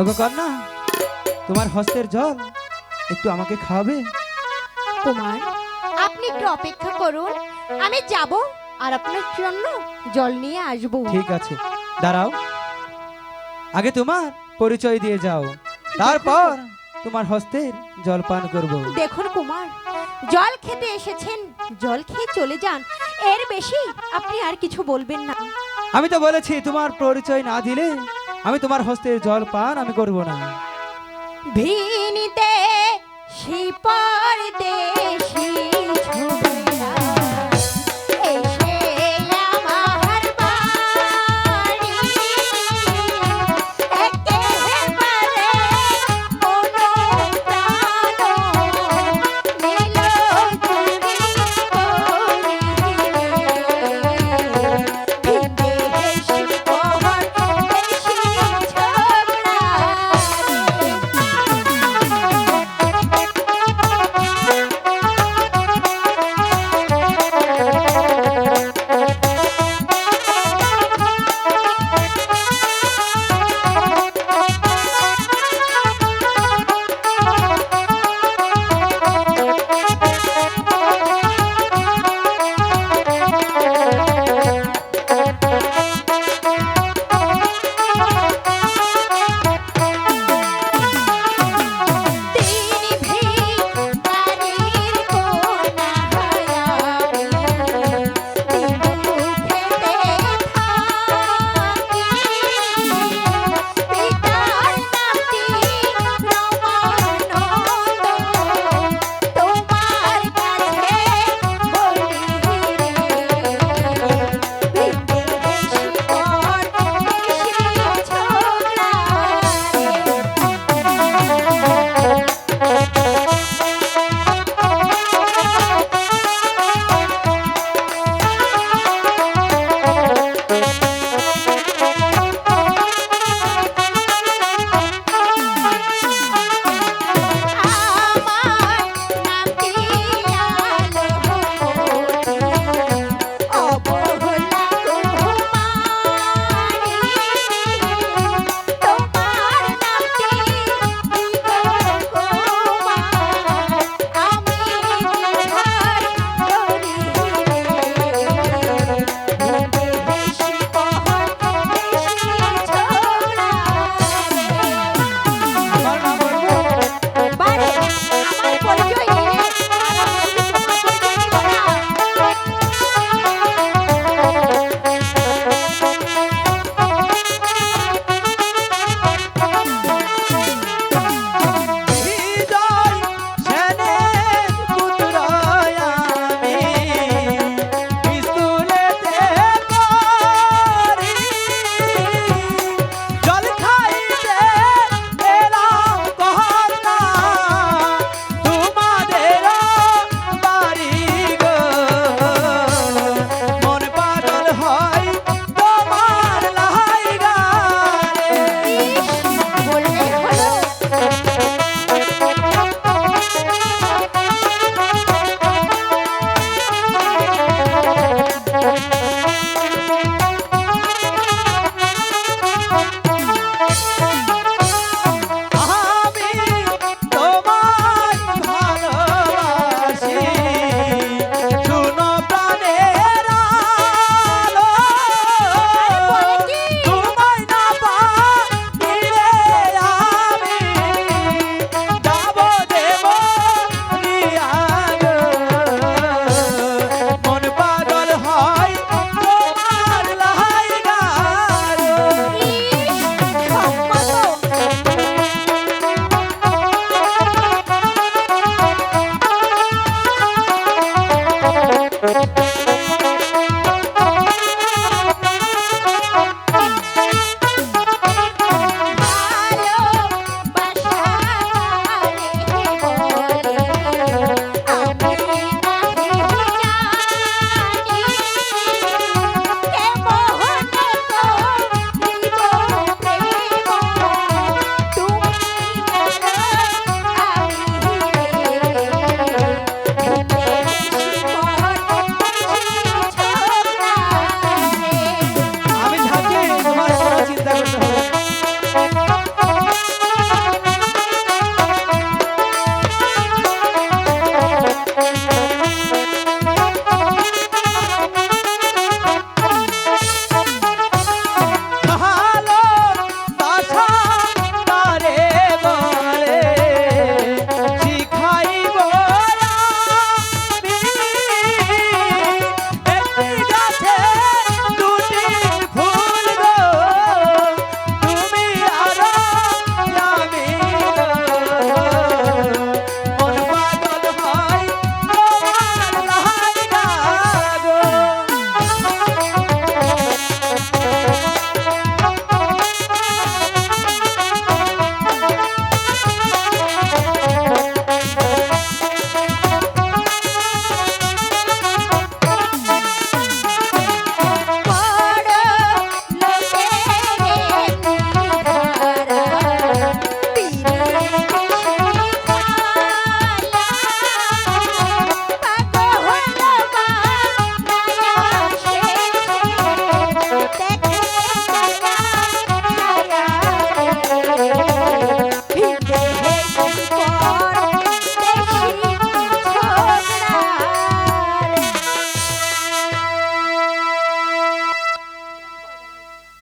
ওগো কন্যা তোমার হস্তের জল একটু আমাকে খাওয়াবে। কুমার আপনি একটু অপেক্ষা করুন আমি যাব আর আপনার জন্য জল নিয়ে আসব। ঠিক আছে দাঁড়াও। আগে তোমার পরিচয় দিয়ে যাও তারপর তোমার হস্তের জল পান করব। দেখুন কুমার জল খেতে এসেছেন জল খেয়ে চলে যান। এর বেশি আপনি আর কিছু বলবেন না। আমি তো বলেছি তোমার পরিচয় না দিলে আমি তোমার হস্তে জল পান আমি করব না। ভিনিতে শিপর দেশি